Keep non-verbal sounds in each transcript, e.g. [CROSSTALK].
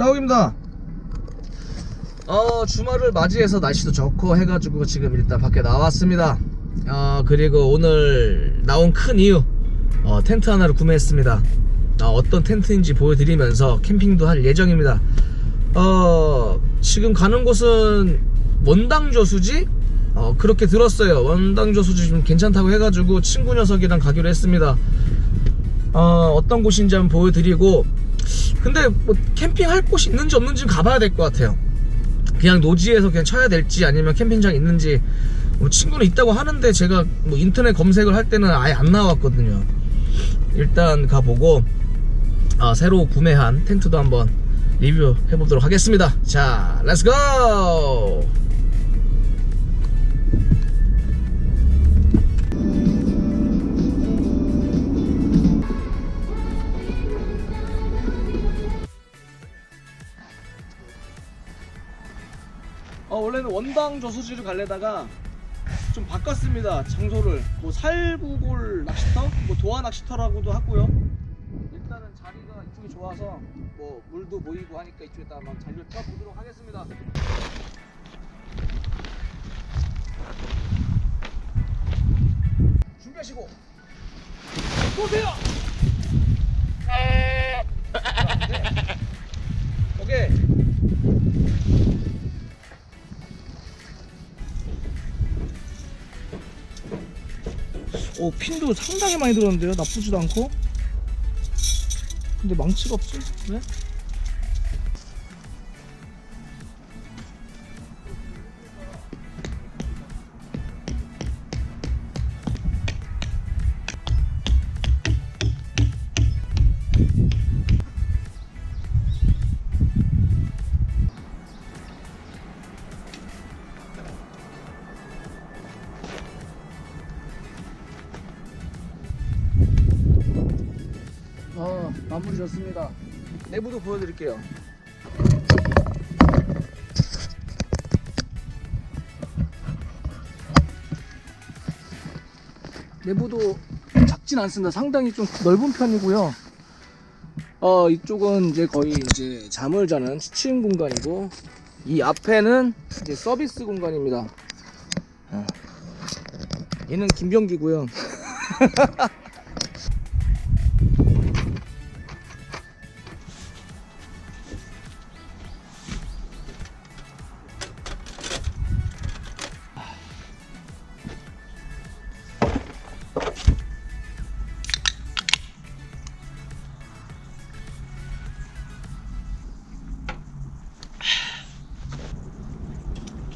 자욱입니다. 어, 주말을 맞이해서 날씨도 좋고 해가지고 지금 일단 밖에 나왔습니다. 어, 그리고 오늘 나온 큰 이유, 어, 텐트 하나를 구매했습니다. 어, 어떤 텐트인지 보여드리면서 캠핑도 할 예정입니다. 어, 지금 가는 곳은 원당저수지? 어, 그렇게 들었어요. 원당저수지 좀 괜찮다고 해가지고 친구 녀석이랑 가기로 했습니다. 어, 어떤 곳인지 한번 보여드리고, 근데 뭐 캠핑할 곳이 있는지 없는지 가봐야 될 것 같아요. 그냥 노지에서 그냥 쳐야 될지 아니면 캠핑장 있는지 뭐 친구는 있다고 하는데 제가 뭐 인터넷 검색을 할 때는 아예 안 나왔거든요. 일단 가보고 아, 새로 구매한 텐트도 한번 리뷰해 보도록 하겠습니다. 자, 렛츠고! 원래는 원당 저수지를 갈래다가 좀 바꿨습니다. 장소를. 뭐 살구골 낚시터, 뭐 도화 낚시터라고도 하고요. 일단은 자리가 이쪽이 좋아서 뭐 물도 보이고 하니까 이쪽에다 한번 자리를 펴보도록 하겠습니다. 준비하시고 보세요. [LAUGHS] 오케이. 오 핀도 상당히 많이 들었는데요? 나쁘지도 않고? 근데 망치가 없지 왜? 졌습니다. 내부도 보여드릴게요. 내부도 작진 않습니다. 상당히 좀 넓은 편이고요. 어 이쪽은 이제 거의 이제 잠을 자는 취침 공간이고 이 앞에는 이제 서비스 공간입니다. 어. 얘는 김병기고요 [LAUGHS]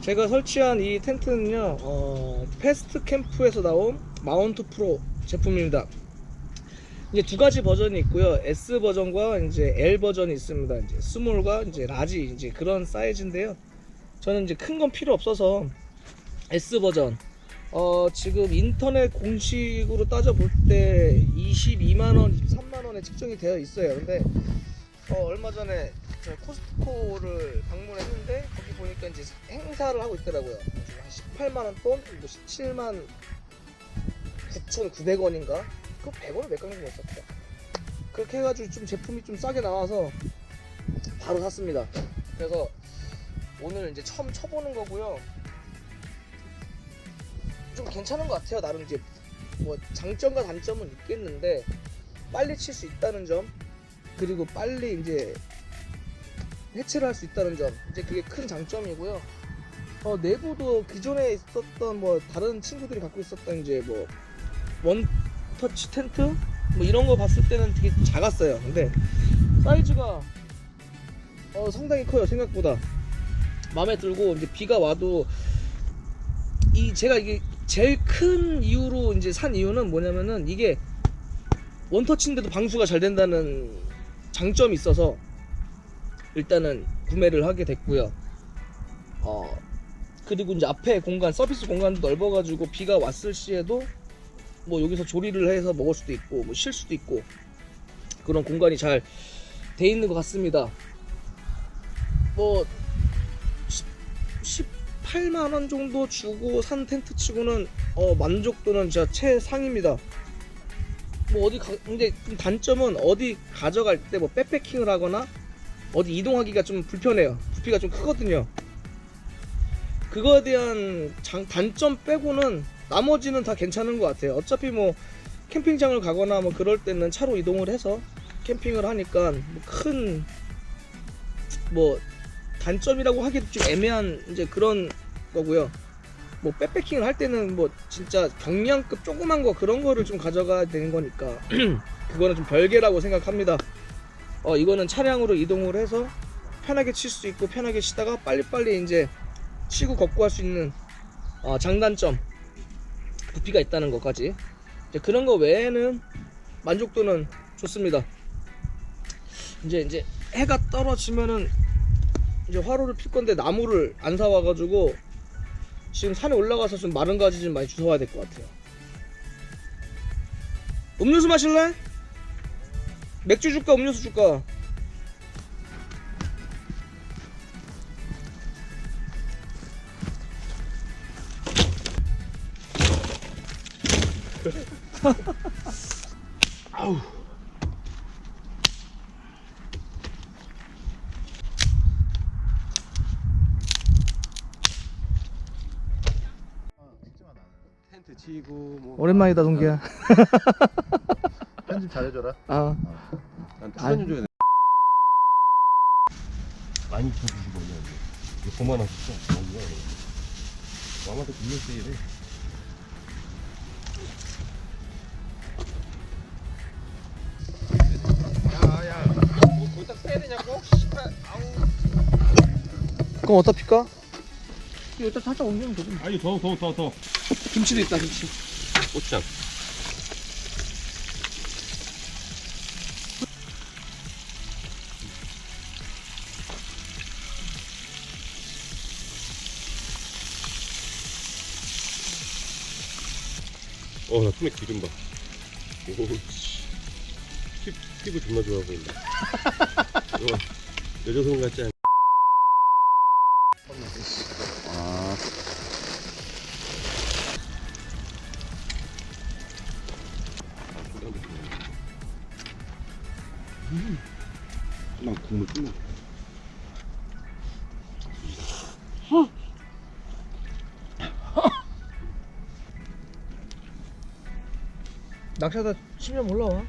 제가 설치한 이 텐트는요, 어, 패스트 캠프에서 나온 마운트 프로 제품입니다. 이제 두 가지 버전이 있고요. S 버전과 이제 L 버전이 있습니다. 이제 스몰과 이제 라지 이제 그런 사이즈인데요. 저는 이제 큰 건 필요 없어서 S 버전. 어, 지금 인터넷 공식으로 따져볼 때 22만원, 23만원에 측정이 되어 있어요. 근데 어, 얼마 전에 저 코스트코를 방문했는 보니까 이제 행사를 하고 있더라고요. 한 18만 원 돈, 뭐 17만 9,900원인가? 그 100원을 몇 강정 냈었다. 그렇게 해가지고 좀 제품이 좀 싸게 나와서 바로 샀습니다. 그래서 오늘 이제 처음 쳐보는 거고요. 좀 괜찮은 것 같아요. 나름 이제 뭐 장점과 단점은 있겠는데 빨리 칠 수 있다는 점 그리고 빨리 이제 해체를 할 수 있다는 점 이제 그게 큰 장점이고요. 어, 내부도 기존에 있었던 뭐 다른 친구들이 갖고 있었던 이제 뭐 원터치 텐트 뭐 이런 거 봤을 때는 되게 작았어요. 근데 사이즈가 어, 상당히 커요 생각보다 마음에 들고 이제 비가 와도 이 제가 이게 제일 큰 이유로 이제 산 이유는 뭐냐면은 이게 원터치인데도 방수가 잘 된다는 장점이 있어서 일단은 구매를 하게 됐고요. 어 그리고 이제 앞에 공간 서비스 공간도 넓어가지고 비가 왔을 시에도 뭐 여기서 조리를 해서 먹을 수도 있고 뭐 쉴 수도 있고 그런 공간이 잘 돼 있는 것 같습니다. 뭐 18만 원 정도 주고 산 텐트 치고는 어 만족도는 진짜 최상입니다. 뭐 어디 가, 근데 좀 단점은 어디 가져갈 때 뭐 백패킹을 하거나 어디 이동하기가 좀 불편해요. 부피가 좀 크거든요. 그거에 대한 장, 단점 빼고는 나머지는 다 괜찮은 것 같아요. 어차피 뭐 캠핑장을 가거나 뭐 그럴 때는 차로 이동을 해서 캠핑을 하니까 뭐큰뭐 단점이라고 하기도 좀 애매한 이제 그런 거고요. 뭐 백패킹을 할 때는 뭐 진짜 경량급 조그만 거 그런 거를 좀 가져가야 되는 거니까 [CLEARS THROAT] 그거는 좀 별개라고 생각합니다. 어 이거는 차량으로 이동을 해서 편하게 칠 수 있고 편하게 치다가 빨리빨리 이제 치고 걷고 할 수 있는 어, 장단점 부피가 있다는 것까지 그런 거 외에는 만족도는 좋습니다. 이제 이제 해가 떨어지면은 이제 화로를 필 건데 나무를 안 사와 가지고 지금 산에 올라가서 좀 마른 가지 좀 많이 주워와야 될 것 같아요. 음료수 마실래? 맥주 줄까 음료수 줄까? 아우. 텐트 치고 뭐 오랜만이다 동기야. [LAUGHS] 편집 잘해줘라. 아난 출연 좀 줘야 돼. 많이 쳐주시고 있냐 이거 그만하셨어. 뭐야 이거. 아마도 빌려 세일해. 야야. 뭐 거기다 써야 되냐고? 씨발. 아우. 그럼 어디다 필까? 일단 살짝 옮기면 되지. 아니 더더 더 더. 김치도 있다 김치. 고추장. 어, 나 품에 기름 봐. 오, 씨. 피, 피부 존나 좋아 보인다. [LAUGHS] 어, 여자손 같지 않아? 아. 낚시하다 치면 올라와.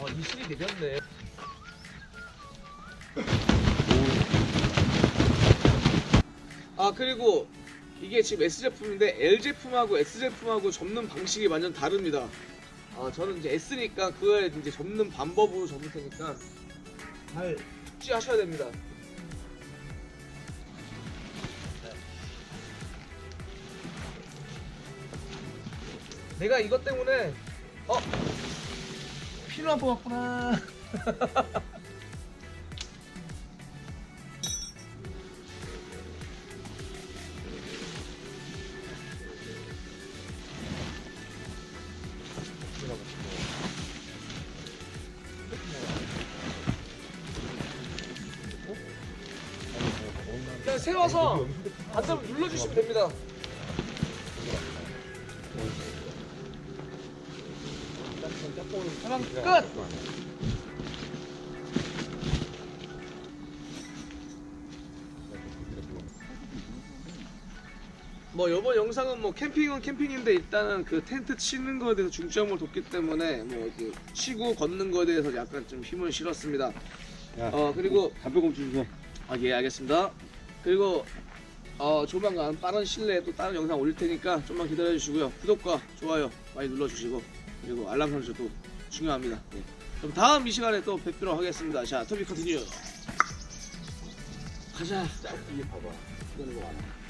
아. 아, 그리고 이게 지금 S 제품인데 L 제품하고 S 제품하고 접는 방식이 완전 다릅니다. 아 저는 이제 S니까 그거에 이제 접는 방법으로 접을 테니까 잘 숙지하셔야 됩니다. 내가 이것 때문에 어안 뽑았구나. [LAUGHS] 세워서 반대로 눌러주시면 됩니다. 하나 끝. 뭐 이번 영상은 뭐 캠핑은 캠핑인데 일단은 그 텐트 치는 거에 대해서 중점을 뒀기 때문에 뭐 이렇게 치고 걷는 거에 대해서 약간 좀 힘을 실었습니다. 야, 어 그리고 담배꽁초 주세요. 아 예 알겠습니다. 그리고 어 조만간 빠른 실내에 또 다른 영상 올릴 테니까 좀만 기다려 주시고요. 구독과 좋아요 많이 눌러 주시고 그리고 알람 설정도 중요합니다. 네. 그럼 다음 이 시간에 또 뵙도록 하겠습니다. 자 토비 컨티뉴 가자. 이게 봐봐. 기다리고 와라.